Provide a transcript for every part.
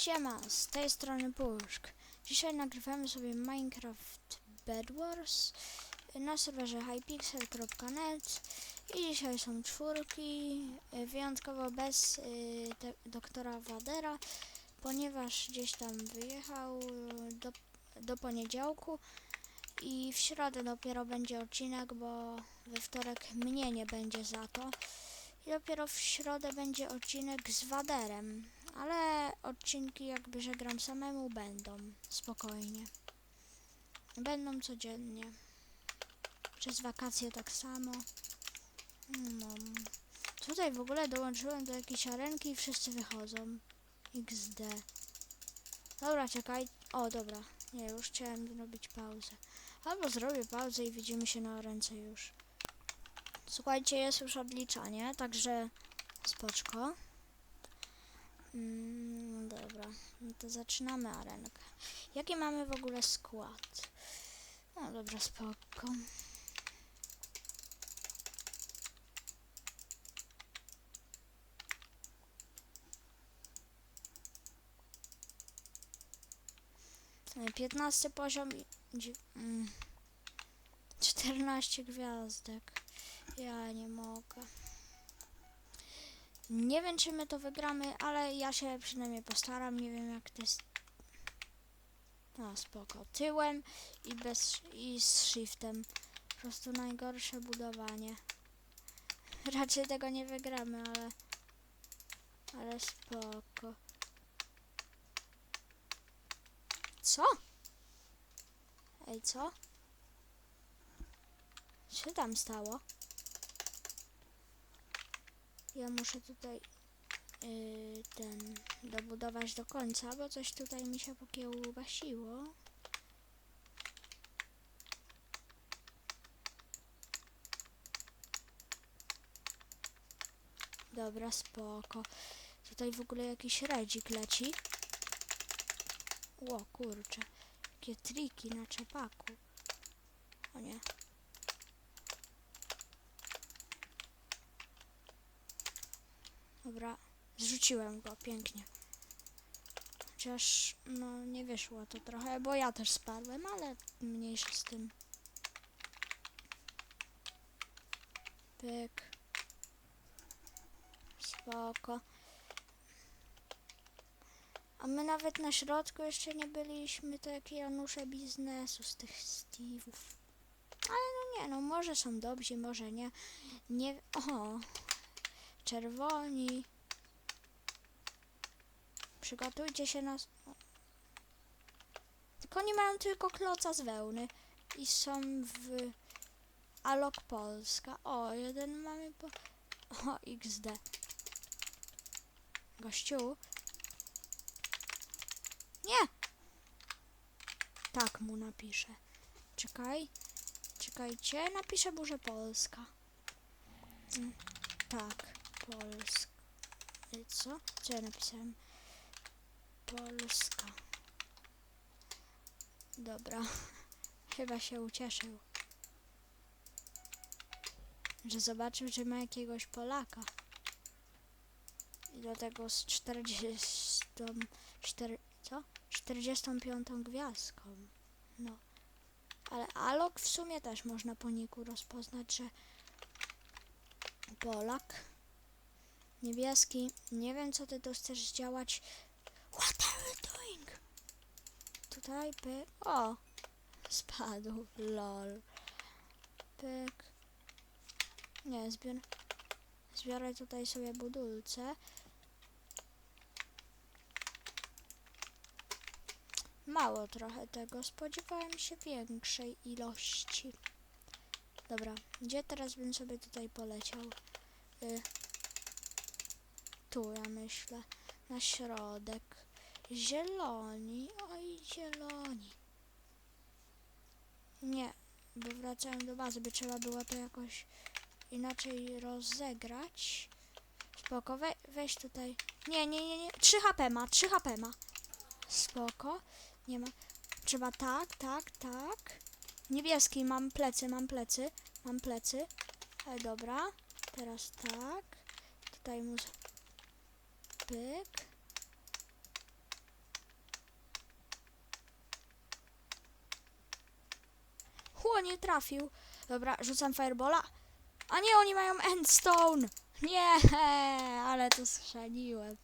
Siema, z tej strony Puszk. Dzisiaj nagrywamy sobie Minecraft Bed Wars na serwerze hypixel.net i dzisiaj są czwórki, y, wyjątkowo bez y, te, doktora Wadera, ponieważ gdzieś tam wyjechał do, do poniedziałku i w środę dopiero będzie odcinek, bo we wtorek mnie nie będzie za to. I dopiero w środę będzie odcinek z Waderem. Ale odcinki jakby, że gram samemu będą. Spokojnie. Będą codziennie. Przez wakacje tak samo. No. Tutaj w ogóle dołączyłem do jakiejś arenki i wszyscy wychodzą. XD. Dobra, czekaj. O, dobra. Nie, już chciałem zrobić pauzę. Albo zrobię pauzę i widzimy się na ręce już. Słuchajcie, jest już odliczanie, także spoczko. Mm, dobra, no to zaczynamy arenkę. Jaki mamy w ogóle skład? No dobra, spoko. 15 poziom i mm, 14 gwiazdek. Ja nie mogę. Nie wiem, czy my to wygramy, ale ja się przynajmniej postaram. Nie wiem, jak to jest. No, spoko. Tyłem i, bez, i z shiftem. Po prostu najgorsze budowanie. Raczej tego nie wygramy, ale... Ale spoko. Co? Ej, co? Co tam stało? Ja muszę tutaj yy, ten dobudować do końca, bo coś tutaj mi się pokiełbasiło. Dobra, spoko. Tutaj w ogóle jakiś redzik leci. Ło, kurczę. Jakie triki na czepaku. O nie. Dobra, zrzuciłem go, pięknie. Chociaż, no, nie wyszło to trochę, bo ja też spadłem, ale mniejsza z tym. Pyk. Spoko. A my nawet na środku jeszcze nie byliśmy, to jakie Janusze biznesu z tych Steve'ów. Ale no nie, no może są dobrzy, może nie. Nie, o, czerwoni. Przygotujcie się na... Tylko nie mają tylko kloca z wełny. I są w... Alok Polska. O, jeden mamy po... O, XD. Gościu. Nie! Tak mu napiszę. Czekaj. Czekajcie. Napiszę Burza Polska. Mm, tak. Polska. Y, Co? Co ja napisałem? Polska. Dobra. Chyba się ucieszył. Że zobaczył, że ma jakiegoś Polaka. I do tego z 40... Cztery, co? 45 gwiazdką. No. Ale Alok w sumie też można po niku rozpoznać, że Polak. Niebieski, nie wiem co ty tu chcesz działać. What are you doing? Tutaj pyk. O! Spadł. Lol. Pyk. Nie, zbior... zbiorę tutaj sobie budulce. Mało trochę tego. Spodziewałem się większej ilości. Dobra, gdzie teraz bym sobie tutaj poleciał? Y tu ja myślę. Na środek. Zieloni. Oj, zieloni. Nie, bo wracałem do bazy, by trzeba było to jakoś inaczej rozegrać. Spoko, we, weź tutaj. Nie, nie, nie, nie. 3 HP ma, 3 HP ma. Spoko. Nie ma. Trzeba tak, tak, tak. Niebieski, mam plecy, mam plecy. Mam plecy. Ale dobra. Teraz tak. Tutaj mu... Pyk. Go nie trafił. Dobra, rzucam firebola. A nie, oni mają endstone. Nie, ale to strzeliłem.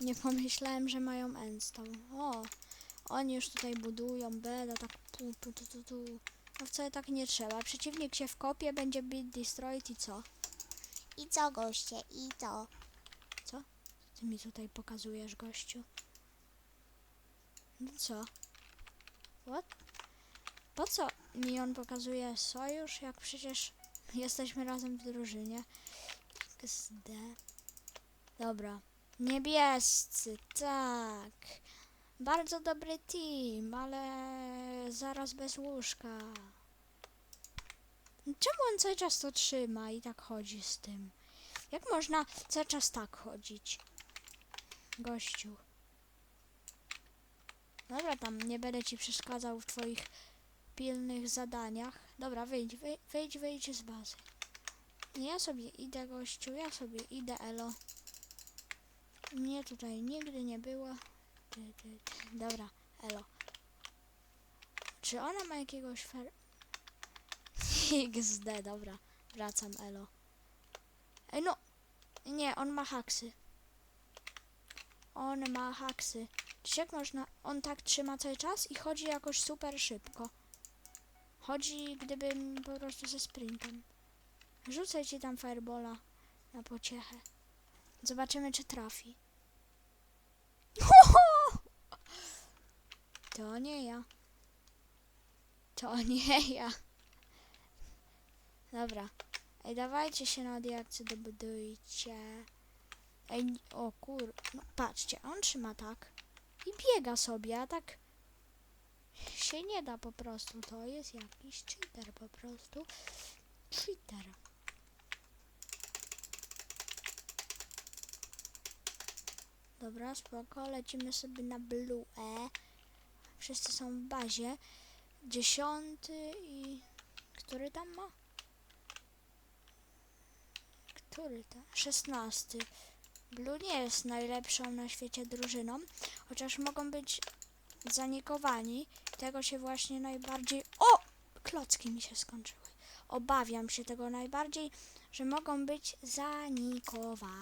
Nie pomyślałem, że mają endstone. O, oni już tutaj budują, beda, tak tu, tu, tu, tu, tu. No wcale tak nie trzeba. Przeciwnik się wkopie, będzie bit destroyed i co? I co goście, i co? Ty mi tutaj pokazujesz, gościu. No co? What? Po co mi on pokazuje sojusz, jak przecież jesteśmy razem w drużynie? XD. Dobra. Niebiescy, tak. Bardzo dobry team, ale zaraz bez łóżka. Czemu on cały czas to trzyma i tak chodzi z tym? Jak można cały czas tak chodzić? Gościu. Dobra, tam nie będę ci przeszkadzał w twoich pilnych zadaniach. Dobra, wyjdź, wyjdź, wyjdź, z bazy. Ja sobie idę, gościu, ja sobie idę, elo. Mnie tutaj nigdy nie było. Dobra, elo. Czy ona ma jakiegoś fer... XD, dobra. Wracam, elo. Ej, no. Nie, on ma haksy. On ma haksy. Czy jak można... On tak trzyma cały czas i chodzi jakoś super szybko. Chodzi gdybym po prostu ze sprintem. Rzucę ci tam firebola na pociechę. Zobaczymy, czy trafi. To nie ja. To nie ja. Dobra. Ej, dawajcie się na diakcję dobudujcie. Ej, o kur... No, patrzcie, on trzyma tak i biega sobie, a tak się nie da po prostu. To jest jakiś cheater po prostu. Cheater. Dobra, spoko, lecimy sobie na blue E. Wszyscy są w bazie. Dziesiąty i... Który tam ma? Który to? Szesnasty. Blue nie jest najlepszą na świecie drużyną, chociaż mogą być zanikowani. Tego się właśnie najbardziej... O! Klocki mi się skończyły. Obawiam się tego najbardziej, że mogą być zanikowani.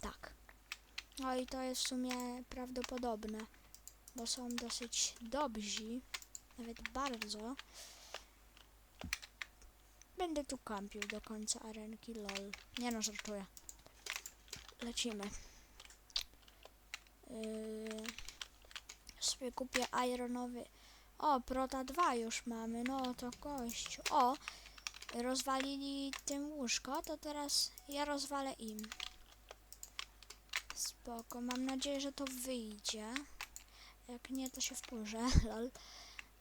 Tak. No i to jest w sumie prawdopodobne, bo są dosyć dobrzy, nawet bardzo. Będę tu kampił do końca arenki, lol. Nie no, żartuję. Lecimy. Yy, sobie kupię ironowy. O, Prota 2 już mamy. No to gościu. O, rozwalili tym łóżko, to teraz ja rozwalę im. Spoko, mam nadzieję, że to wyjdzie. Jak nie, to się wkurzę, lol.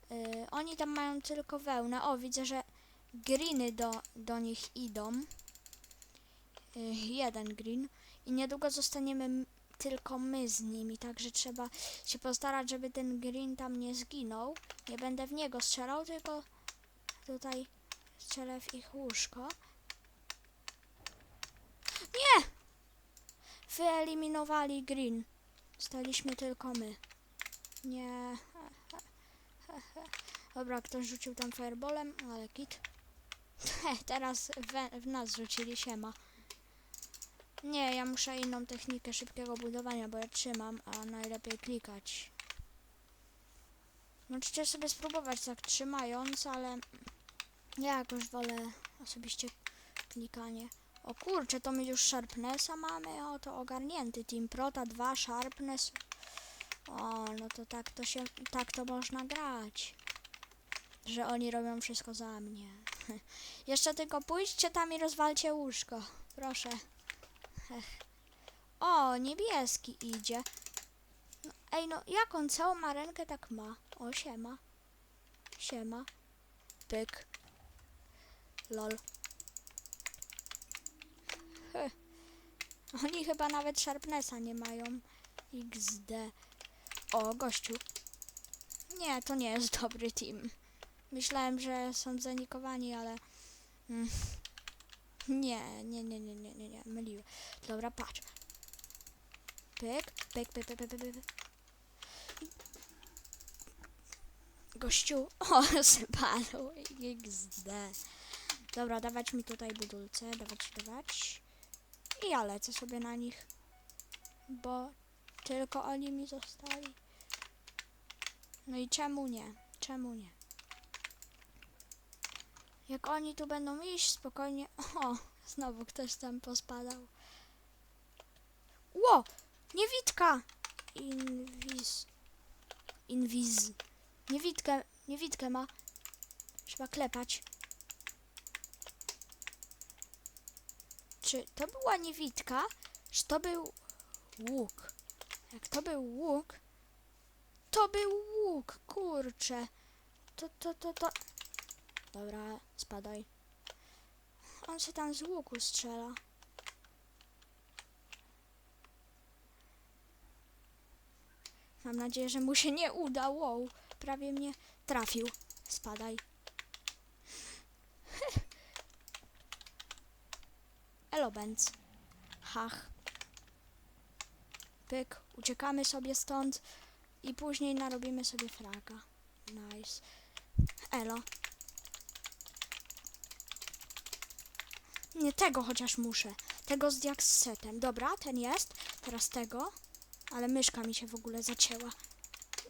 Yy, oni tam mają tylko wełnę. O, widzę, że greeny do, do nich idą. Yy, jeden green. I niedługo zostaniemy tylko my z nimi, także trzeba się postarać, żeby ten green tam nie zginął. Nie będę w niego strzelał, tylko tutaj strzelę w ich łóżko. Nie! Wyeliminowali green. Staliśmy tylko my. Nie. Dobra, ktoś rzucił tam fireballem, ale kit. Teraz we, w nas rzucili siema. Nie, ja muszę inną technikę szybkiego budowania, bo ja trzymam, a najlepiej klikać. Możecie sobie spróbować tak trzymając, ale ja jakoś wolę osobiście klikanie. O kurczę, to my już Sharpnessa mamy, o to ogarnięty Team Prota 2 Sharpness. O, no to tak to się, tak to można grać. Że oni robią wszystko za mnie. Jeszcze tylko pójdźcie tam i rozwalcie łóżko. Proszę. Ech. O, niebieski idzie. No, ej, no jak on całą marenkę tak ma? O, siema. Siema. Pyk. Lol. Heh. Oni chyba nawet Sharpnessa nie mają. XD. O, gościu. Nie, to nie jest dobry team. Myślałem, że są zanikowani, ale... Mm. Nie, nie, nie, nie, nie, nie, nie, myliłem. Dobra, patrz. Pyk, pyk, pyk, pyk, pyk, pyk. Gościu, o, spadł, XD. Dobra, dawać mi tutaj budulce, dawać, dawać. I ja lecę sobie na nich, bo tylko oni mi zostali. No i czemu nie? Czemu nie? Jak oni tu będą iść, spokojnie... O, znowu ktoś tam pospadał. Ło! Niewidka! Inwiz... Inwiz... Niewidkę, niewidkę ma. Trzeba klepać. Czy to była niewidka? Czy to był łuk? Jak to był łuk, to był łuk, kurczę. To, to, to, to. Dobra, spadaj. On się tam z łuku strzela. Mam nadzieję, że mu się nie uda. Wow, prawie mnie trafił. Spadaj. Elo, Benz. Hach. Pyk, uciekamy sobie stąd i później narobimy sobie fraga. Nice. Elo. Nie tego chociaż muszę. Tego z diaksetem. Dobra, ten jest. Teraz tego. Ale myszka mi się w ogóle zacięła.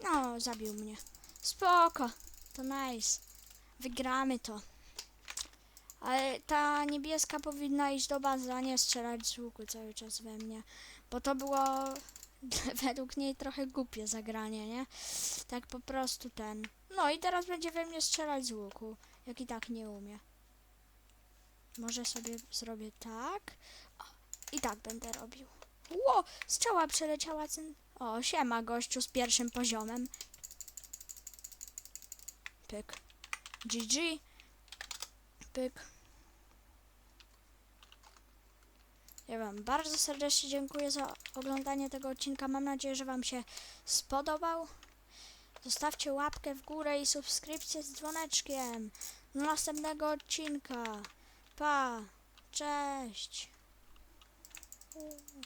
No, zabił mnie. Spoko. To nice. Wygramy to. Ale ta niebieska powinna iść do bazy, a nie strzelać z łuku cały czas we mnie. Bo to było według niej trochę głupie zagranie, nie? Tak po prostu ten. No i teraz będzie we mnie strzelać z łuku, jak i tak nie umie. Może sobie zrobię tak. O, I tak będę robił. Ło! Strzała przeleciała. Cen... O, siema gościu z pierwszym poziomem. Pyk. GG. Pyk. Ja Wam bardzo serdecznie dziękuję za oglądanie tego odcinka. Mam nadzieję, że Wam się spodobał. Zostawcie łapkę w górę i subskrypcję z dzwoneczkiem. Do następnego odcinka. Pa. Cześć.